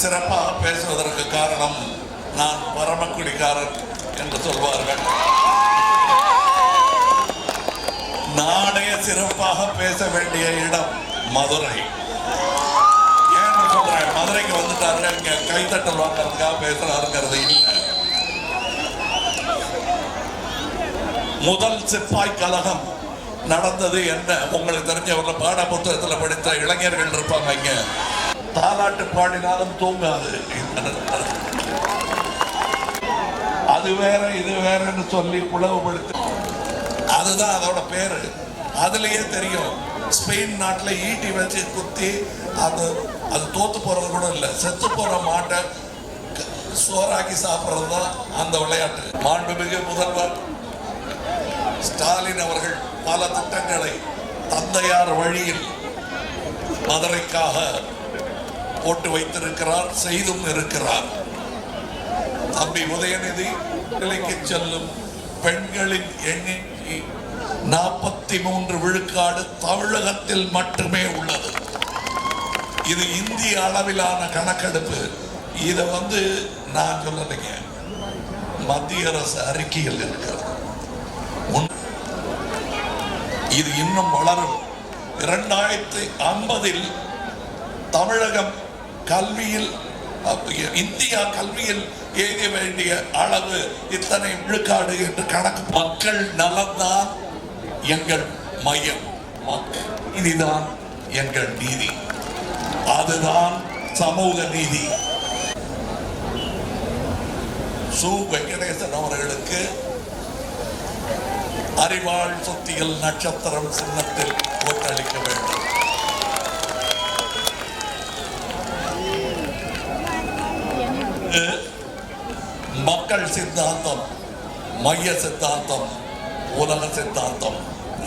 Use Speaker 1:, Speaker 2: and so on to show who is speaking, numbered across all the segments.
Speaker 1: சிறப்பாக பேசுவதற்கு காரணம் நான் பரமக்குடிக்காரன் என்று சொல்வார்கள். நாடே சிறப்பாக பேச வேண்டிய இடம் மதுரை. ஏன்னு சொல்றேன் மதுரைக்கு வந்துட்டாரு இங்க கைத்தட்டல் வாங்கிறதுக்காக பேசுறாருங்கிறது இல்லை. முதல் சிப்பாய் கழகம் நடந்தது என்ன? உங்களுக்கு தெரிஞ்ச ஒரு பாட புத்தகத்தில் படித்த இளைஞர்கள் இருப்பாங்க இங்கே. தாலாட்டு பாடினாலும் தூங்காது. அது வேற இது வேறன்னு சொல்லி உழவுபடுத்து அதுதான் அதோட பேரு. அதுலயே தெரியும். ஸ்பெயின் நாட்டில் ஈட்டி வச்சு குத்தி அது அது தோத்து போறது கூட இல்லை. செத்து போற மாட்டை க- சோறாக்கி சாப்பிட்றது தான் அந்த விளையாட்டு. மாண்புமிகு முதல்வர் ஸ்டாலின் அவர்கள் பல திட்டங்களை தந்தையார் வழியில் மதுரைக்காக போட்டு வைத்திருக்கிறார் செய்தும் இருக்கிறார். தம்பி உதயநிதி நிலைக்கு செல்லும் பெண்களின் எண்ணிக்கை நாற்பத்தி மூன்று விழுக்காடு தமிழகத்தில் மட்டுமே உள்ளது. இது இந்திய அளவிலான கணக்கெடுப்பு. இதை வந்து நான் சொல்லலைங்க. மத்திய அரசு அறிக்கையில் இருக்கிறது. இது இன்னும் வளரும். இரண்டாயிரத்தி ஐம்பதில் தமிழகம் கல்வியில் இந்தியா கல்வியில் எய்த வேண்டிய அளவு இத்தனை விழுக்காடு என்று கணக்கு. மக்கள் நலம்தான் எங்கள் மையம். இதுதான் எங்கள் நீதி. அதுதான் சமூக நீதி. சு. வெங்கடேசன் அவர்களுக்கு அறிவாள் சொத்தியல் நட்சத்திரம் சின்னத்தில் ஓட்டளிக்க வேண்டும் இது மக்கள் சித்தாந்தம் மைய சித்தாந்தம் உலக சித்தாந்தம்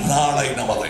Speaker 1: நாளை நமதை